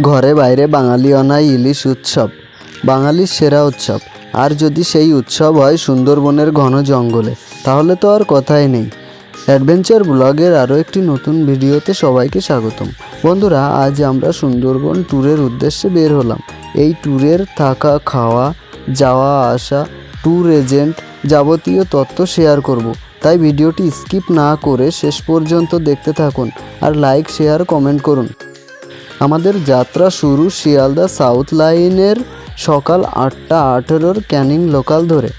ঘরে বাইরে বাঙালি অনাই ইলিশ উৎসব বাঙালির সেরা উৎসব। আর যদি সেই উৎসব হয় সুন্দরবনের ঘন জঙ্গলে, তাহলে তো আর কথাই নেই। অ্যাডভেঞ্চার ব্লগের আরও একটি নতুন ভিডিওতে সবাইকে স্বাগতম। বন্ধুরা, আজ আমরা সুন্দরবন ট্যুরের উদ্দেশ্যে বের হলাম। এই ট্যুরের থাকা, খাওয়া, যাওয়া, আসা, ট্যুর এজেন্ট যাবতীয় তথ্য শেয়ার করব। তাই ভিডিওটি স্কিপ না করে শেষ পর্যন্ত দেখতে থাকুন আর লাইক, শেয়ার, কমেন্ট করুন। আমাদের যাত্রা শুরু শিয়ালদা সাউথ লাইনের সকাল আটটা আঠেরোর ক্যানিং লোকাল ধরে।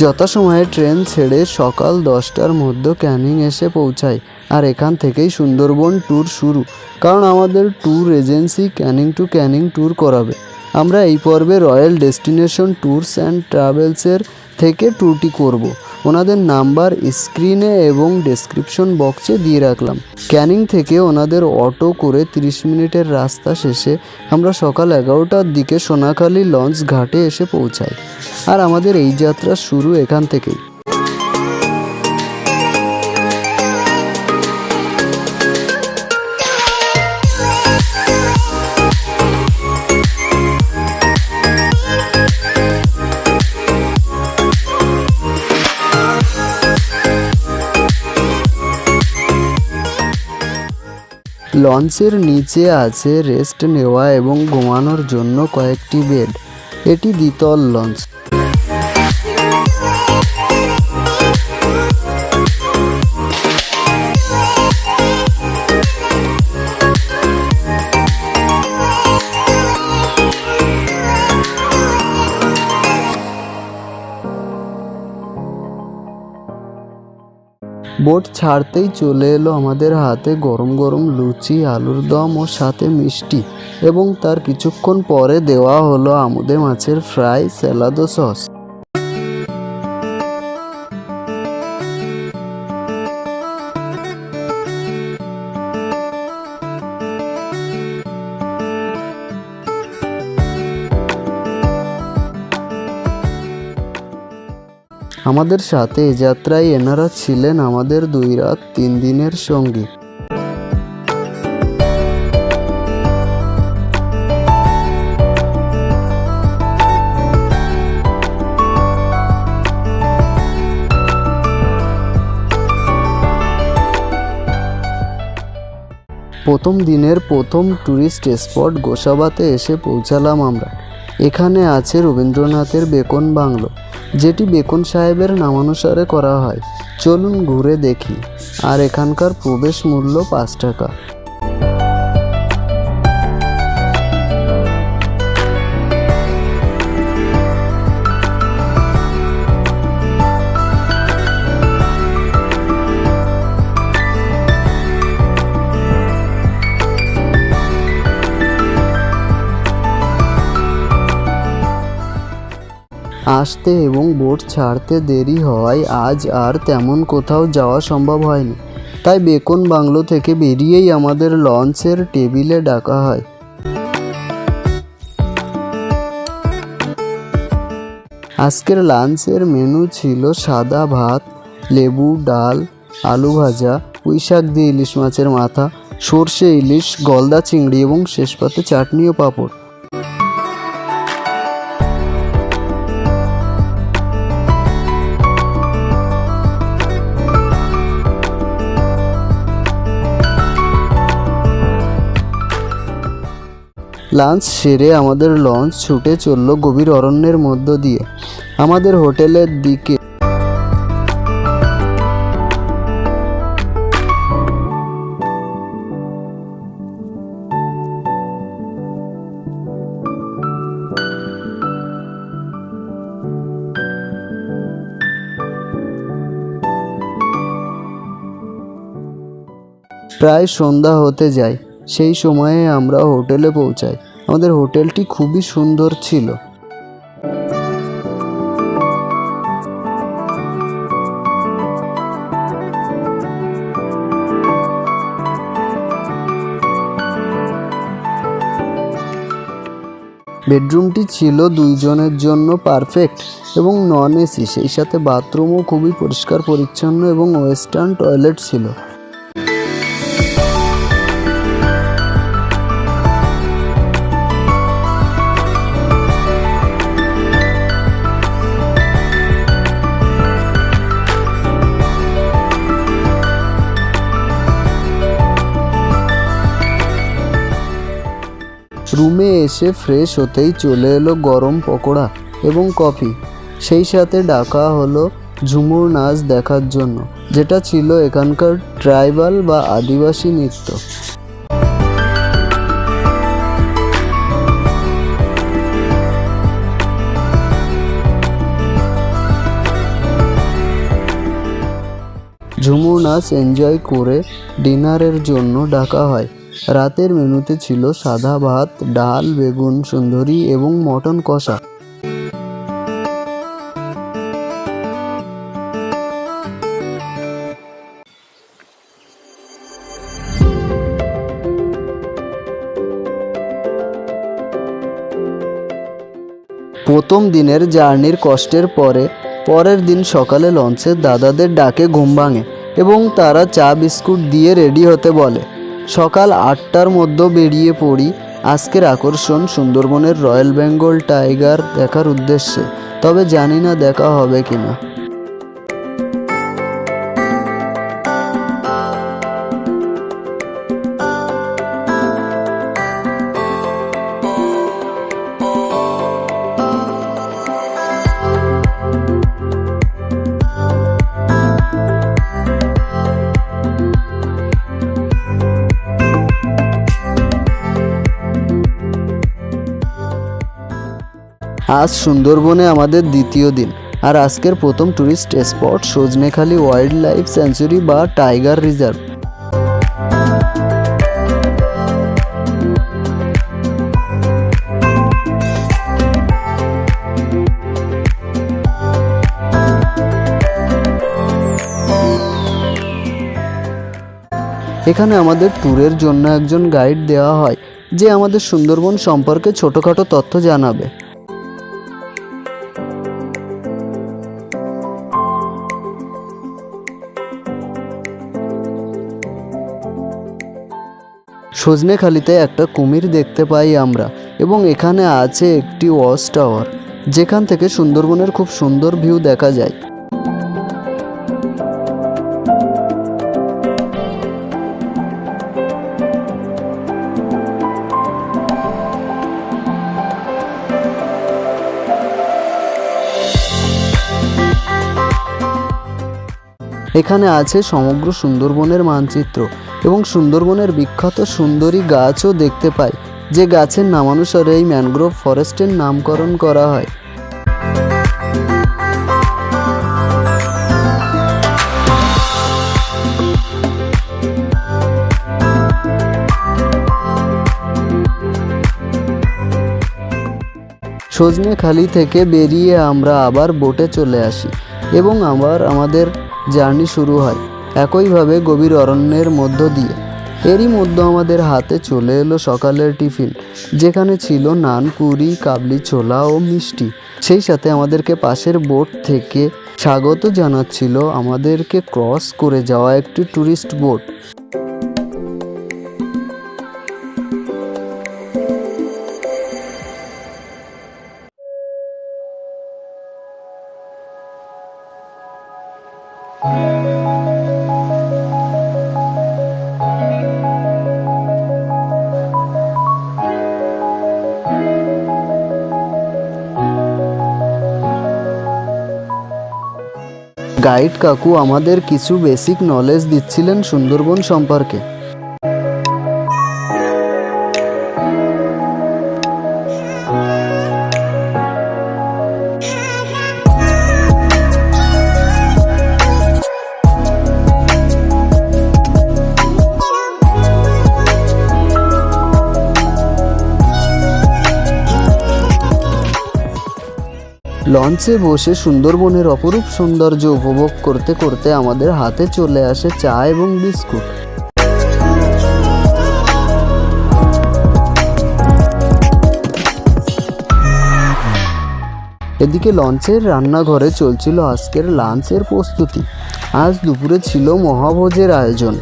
যথাসময়ে ট্রেন ছেড়ে সকাল দশটার মধ্যে ক্যানিং এসে পৌঁছায় আর এখান থেকেই সুন্দরবন ট্যুর শুরু। কারণ আমাদের tour agency Canning to Canning tour করাবে। আমরা এই পর্বে রয়্যাল ডেস্টিনেশন ট্যুরস অ্যান্ড ট্রাভেলসের থেকে ট্যুরটি করব। ওনাদের নাম্বার স্ক্রিনে এবং ডেসক্রিপশন বক্সে দিয়ে রাখলাম। ক্যানিং থেকে ওনাদের অটো করে 30 মিনিটের রাস্তা শেষে আমরা সকাল এগারোটার দিকে সোনাখালী লঞ্চ ঘাটে এসে পৌঁছাই। আর আমাদের এই যাত্রা শুরু এখান থেকেই। লঞ্চের নিচে আছে রেস্ট নেওয়া এবং ঘুমানোর জন্য কয়েকটি বেড। এটি দ্বিতল লঞ্চ বোট ছাড়তেই চলে এলো আমাদের হাতে গরম গরম লুচি, আলুর দম ও সাথে মিষ্টি। এবং তার কিছুক্ষণ পরে দেওয়া হলো আমুদে মাছের ফ্রাই, স্যালাদ ও সস। আমাদের সাথে এ যাত্রায় এনারা ছিলেন আমাদের দুই রাত, তিন দিনের সঙ্গী। প্রথম দিনের প্রথম ট্যুরিস্ট স্পট গোসাবাতে এসে পৌঁছালাম আমরা। এখানে আছে রবীন্দ্রনাথের বেকন বাংলো, যেটি বেকন সাহেবের নামানুসারে করা হয়। চলুন ঘুরে দেখি। আর এখানকার প্রবেশ মূল্য পাঁচ টাকা। আসতে এবং বোট ছাড়তে দেরি হওয়ায় আজ আর তেমন কোথাও যাওয়া সম্ভব হয়নি। তাই বেকন বাংলো থেকে বেরিয়েই আমাদের লঞ্চের টেবিলে ডাকা হয়। আজকের লাঞ্চের মেনু ছিল সাদা ভাত, লেবু, ডাল, আলু ভাজা, পুঁই শাক দিয়ে ইলিশ মাছের মাথা, সর্ষে, ইলিশ, গলদা চিংড়ি এবং শেষ পাতে চাটনি ও পাঁপড়। লাঞ্চ সেরে আমাদের লঞ্চ ছুটে চলল গভীর অরণ্যের মধ্য দিয়ে। আমাদের হোটেলের দিকে প্রায় সন্ধ্যা হতে যায়। সেই সময়ে আমরা হোটেলে পৌঁছাই। আমাদের হোটেলটি খুবই সুন্দর ছিল। বেডরুমটি ছিল দুইজনের জন্য পারফেক্ট এবং নন এসি, সেই সাথে বাথরুমও খুবই পরিষ্কার, পরিচ্ছন্ন এবং ওয়েস্টার্ন টয়লেট ছিল। রুমে এসে ফ্রেশ হতেই চলে এলো গরম পকোড়া এবং কফি। সেই সাথে ডাকা হলো ঝুমুর নাচ দেখার জন্য, যেটা ছিল এখানকার ট্রাইবাল বা আদিবাসী নৃত্য। ঝুমুর নাচ এনজয় করে ডিনারের জন্য ডাকা হয়। রাতের মেনুতে ছিল সাদা ভাত, ডাল, বেগুন, সুন্দরী এবং মটন কষা। প্রথম দিনের জার্নির কষ্টের পরে, পরের দিন সকালে লঞ্চে দাদাদের ডাকে ঘুম ভাঙে এবং তারা চা বিস্কুট দিয়ে রেডি হতে বলে। সকাল আটটার মধ্যে বেরিয়ে পড়ি আজকের আকর্ষণ সুন্দরবনের রয়্যাল বেঙ্গল টাইগার দেখার উদ্দেশ্যে। তবে জানি না দেখা হবে কিনা। আজ সুন্দরবনে আমাদের দ্বিতীয় দিন। আর আজকের প্রথম tourist spot Sajnekhali wildlife sanctuary বা টাইগার রিজার্ভ এখানে আমাদের ট্যুরের জন্য একজন গাইড দেওয়া হয়, যে আমাদের সুন্দরবন সম্পর্কে ছোটোখাটো তথ্য জানাবে। সজনেখালিতে একটা কুমির দেখতে পাই আমরা এবং এখানে আছে একটি ওয়াচ টাওয়ার, যেখান থেকে সুন্দরবনের খুব সুন্দর ভিউ দেখা যায়। এখানে আছে সমগ্র সুন্দরবনের মানচিত্র। এবং সুন্দরবনের বিখ্যাত সুন্দরী গাছও দেখতে পাই, যে গাছের নামানুসারে এই ম্যানগ্রোভ ফরেস্টের নামকরণ করা হয়। সজনেখালি থেকে বেরিয়ে আমরা আবার বোটে চলে আসি এবং আবার আমাদের জার্নি শুরু হয়। একইভাবে গভীর অরণ্যের মধ্য দিয়ে। এরই মধ্যে আমাদের হাতে চলে এলো সকালের টিফিন, যেখানে ছিল নান কুড়ি কাবলি, ছোলা ও মিষ্টি। সেই সাথে আমাদেরকে পাশের বোট থেকে স্বাগত জানাচ্ছিল আমাদেরকে ক্রস করে যাওয়া একটি ট্যুরিস্ট বোট। গাইড কাকু আমাদের কিছু বেসিক নলেজ দিচ্ছিলেন সুন্দরবন সম্পর্কে। লঞ্চে বসে সুন্দরবনের অপরূপ সৌন্দর্য উপভোগ করতে করতে আমাদের হাতে চলে আসে চা এবং বিস্কুট। এদিকে লঞ্চের রান্নাঘরে চলছিল আজকের লাঞ্চের প্রস্তুতি। আজ দুপুরে ছিল মহাভোজের আয়োজন।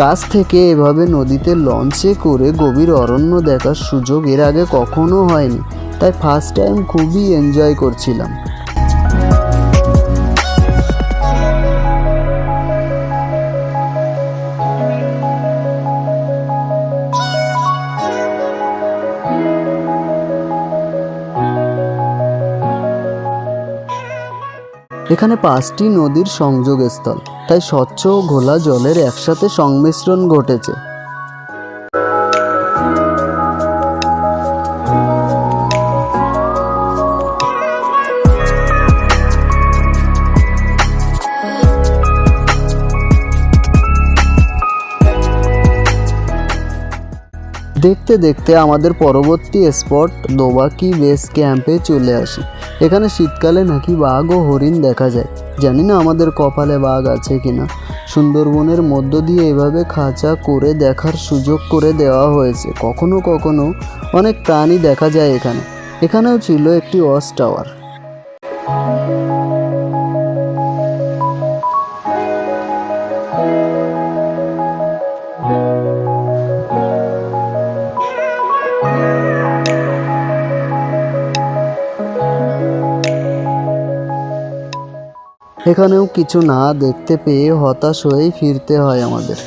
কাছ থেকে এভাবে নদীতে লঞ্চে করে গভীর অরণ্য দেখার সুযোগ এর আগে কখনো হয়নি। তাই ফার্স্ট টাইম খুবই এনজয় করছিলাম। এখানে পাঁচটি নদীর সংযোগস্থল। তাই স্বচ্ছ ও ঘোলা জলের একসাথে সংমিশ্রণ ঘটেছে। দেখতে দেখতে আমাদের পরবর্তী স্পট দোবাকি বেস ক্যাম্পে চলে আসি। এখানে শীতকালে নাকি বাঘ ও হরিণ দেখা যায়। জানি না আমাদের কপালে বাঘ আছে কিনা। সুন্দরবনের মধ্য দিয়ে এভাবে খাঁচা করে দেখার সুযোগ করে দেওয়া হয়েছে। কখনো কখনো অনেক প্রাণী দেখা যায় এখানে। এখানেও ছিল একটি ওয়াচ টাওয়ার এখানেও কিছু না দেখতে পেয়ে হতাশ হয়েই ফিরতে হয় আমাদের।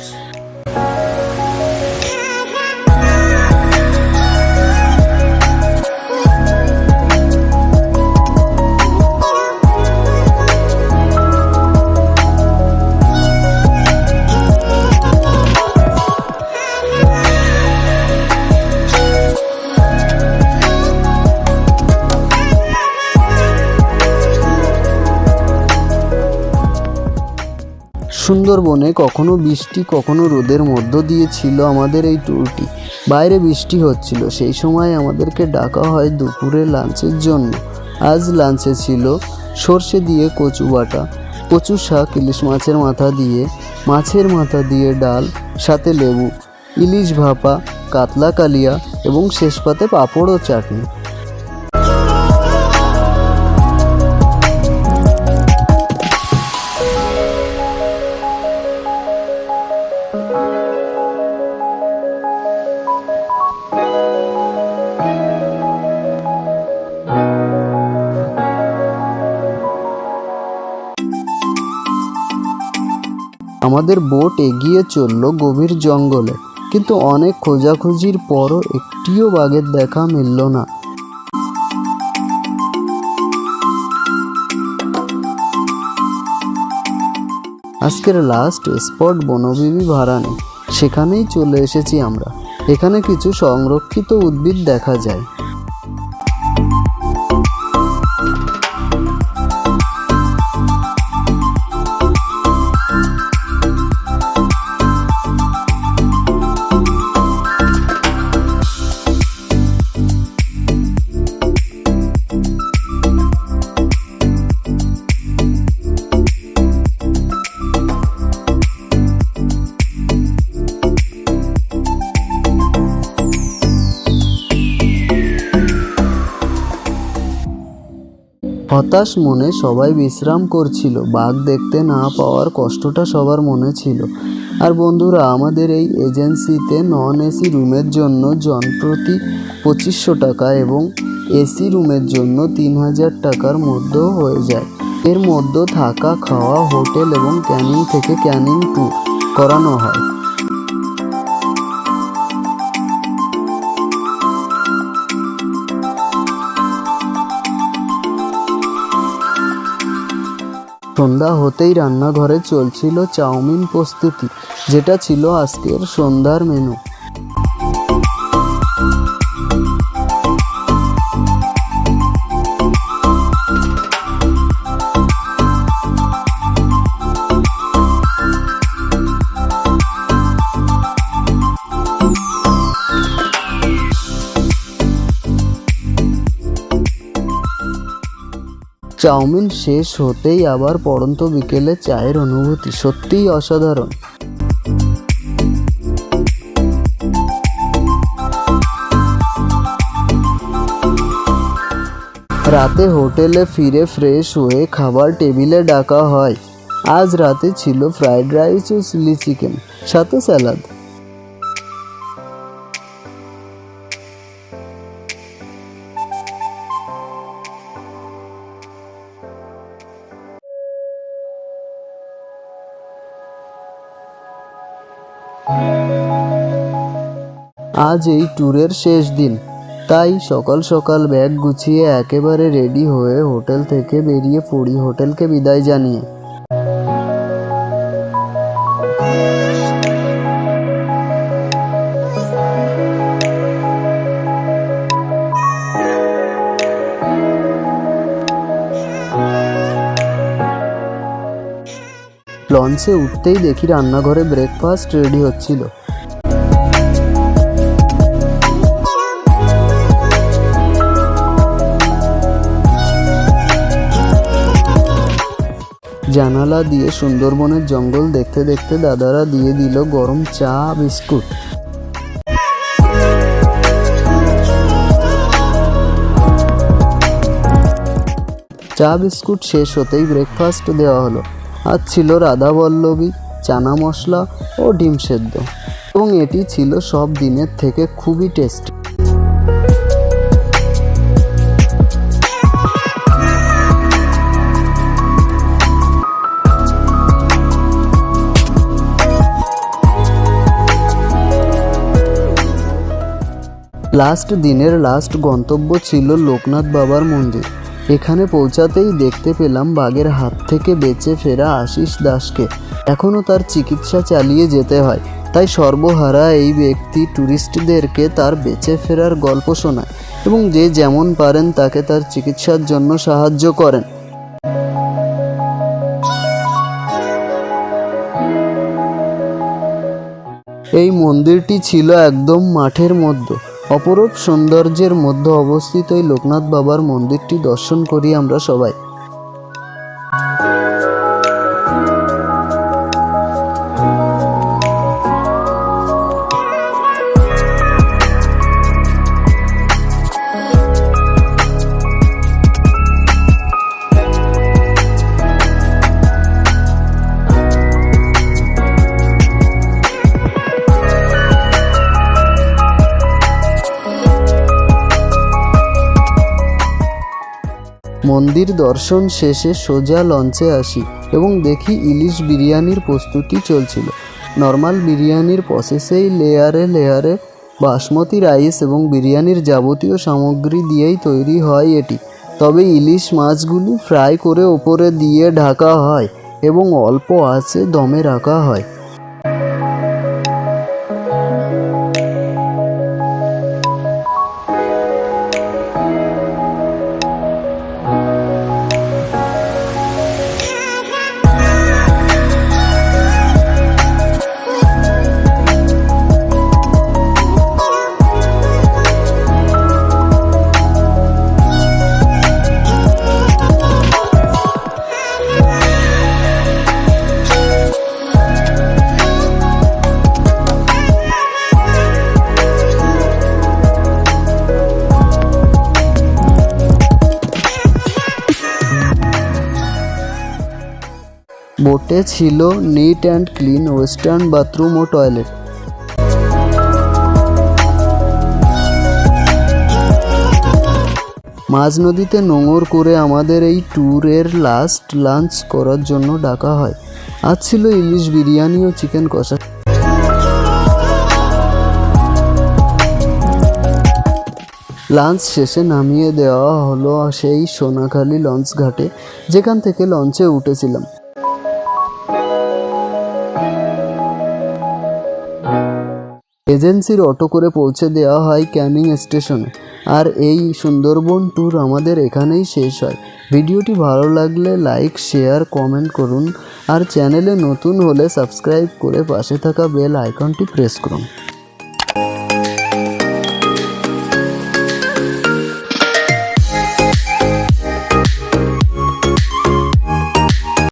সুন্দরবনে কখনো বৃষ্টি, কখনো রোদের মধ্য দিয়ে ছিল আমাদের এই ট্যুরটি। বাইরে বৃষ্টি হচ্ছিল, সেই সময় আমাদেরকে ডাকা হয় দুপুরে লাঞ্চের জন্য। আজ লাঞ্চে ছিল সর্ষে দিয়ে কচু বাটা, কচু শাক, ইলিশ মাছের মাথা দিয়ে, মাছের মাথা দিয়ে ডাল, সাথে লেবু, ইলিশ ভাপা, কাতলা কালিয়া এবং শেষ পাতে পাঁপড় ও চাটনি। আমাদের বোট এগিয়ে চলল গভীর জঙ্গলে, কিন্তু অনেক খোঁজাখুঁজির পরও একটিও বাঘের দেখা মিলল না। আজকের লাস্ট স্পট বনবিবি ভাড়ানে সেখানেই চলে এসেছি আমরা। এখানে কিছু সংরক্ষিত উদ্ভিদ দেখা যায়। হতাশ মনে সবাই বিশ্রাম করছিল। বাঘ দেখতে না পাওয়ার কষ্টটা সবার মনে ছিল। আর বন্ধুরা, আমাদের এই এজেন্সিতে নন এসি রুমের জন্য জনপ্রতি পঁচিশশো টাকা এবং এসি রুমের জন্য তিন হাজার টাকার মধ্যেও হয়ে যায়। এর মধ্যে থাকা, খাওয়া, হোটেল এবং ক্যানিং থেকে ক্যানিং ট্যুর করানো হয়। সন্ধ্যা হতেই রান্নাঘরে চলছিল চাউমিন প্রস্তুতি যেটা ছিল আজকের সন্ধ্যার মেনু চাউমিন শেষ হতেই আবার পড়ন্ত বিকেলে চায়ের অনুভূতি সত্যিই অসাধারণ। রাতে হোটেলে ফিরে ফ্রেশ হয়ে খাবার টেবিলে ডাকা হয়। আজ রাতে ছিল ফ্রাইড রাইস ও চিলি চিকেন, সাথে স্যালাড আজ এই ট্যুরের শেষ দিন, তাই সকাল সকাল ব্যাগ গুছিয়ে একেবারে রেডি হয়ে হোটেল থেকে বেরিয়ে পড়ি হোটেলকে বিদায় জানিয়ে লঞ্চে উঠতেই দেখি রান্নাঘরে ব্রেকফাস্ট রেডি হচ্ছিল। জানালা দিয়ে সুন্দরবনের জঙ্গল দেখতে দেখতে দাদারা দিয়ে দিল গরম চা, বিস্কুট। চা, বিস্কুট শেষ হতেই ব্রেকফাস্ট দেওয়া হলো। আজ ছিল রাধা বল্লবী চানা মশলা ও ডিম সেদ্ধ। এবং এটি ছিল সব দিনের থেকে খুবই টেস্টি লাস্ট দিনের লাস্ট গন্তব্য ছিল লোকনাথ বাবার মন্দির। এখানে পৌঁছাতেই দেখতে পেলাম বাঘের হাত থেকে বেঁচে ফেরা আশিস দাসকে। এখনও তার চিকিৎসা চালিয়ে যেতে হয়। তাই সর্বহারা এই ব্যক্তি ট্যুরিস্টদেরকে তার বেঁচে ফেরার গল্প শোনায় এবং যে যেমন পারেন তাকে তার চিকিৎসার জন্য সাহায্য করেন। এই মন্দিরটি ছিল একদম মাঠের মধ্যে। অপরূপ সৌন্দর্যের মধ্যে অবস্থিত এই লোকনাথ বাবার মন্দিরটি দর্শন করি আমরা সবাই। মন্দির দর্শন শেষে সোজা লঞ্চে আসি এবং দেখি ইলিশ বিরিয়ানির প্রস্তুতি চলছিল। নর্মাল বিরিয়ানির প্রসেসেই লেয়ারে লেয়ারে বাসমতি রাইস এবং বিরিয়ানির যাবতীয় সামগ্রী দিয়েই তৈরি হয় এটি। তবে ইলিশ মাছগুলি ফ্রাই করে ওপরে দিয়ে ঢাকা হয় এবং অল্প আঁচে দমে রাখা হয়। বোটে ছিল neat and clean western bathroom O toilet মাঝ নদীতে নোঙর করে আমাদের এই ট্যুরের লাস্ট লাঞ্চ করার জন্য ডাকা হয়। আজ ছিল ইলিশ বিরিয়ানি ও চিকেন কষা। লাঞ্চ শেষে নামিয়ে দেওয়া হলো সেই সোনাখালী লঞ্চ ঘাটে যেখান থেকে লঞ্চে উঠেছিলাম। এজেন্সির অটো করে পৌঁছে দেওয়া হয় ক্যানিং স্টেশনে। আর এই সুন্দরবন ট্যুর আমাদের এখানেই শেষ হয়। ভিডিওটি ভালো লাগলে লাইক শেয়ার কমেন্ট করুন। আর চ্যানেলে নতুন হলে সাবস্ক্রাইব করে পাশে থাকা বেল আইকনটি প্রেস করুন।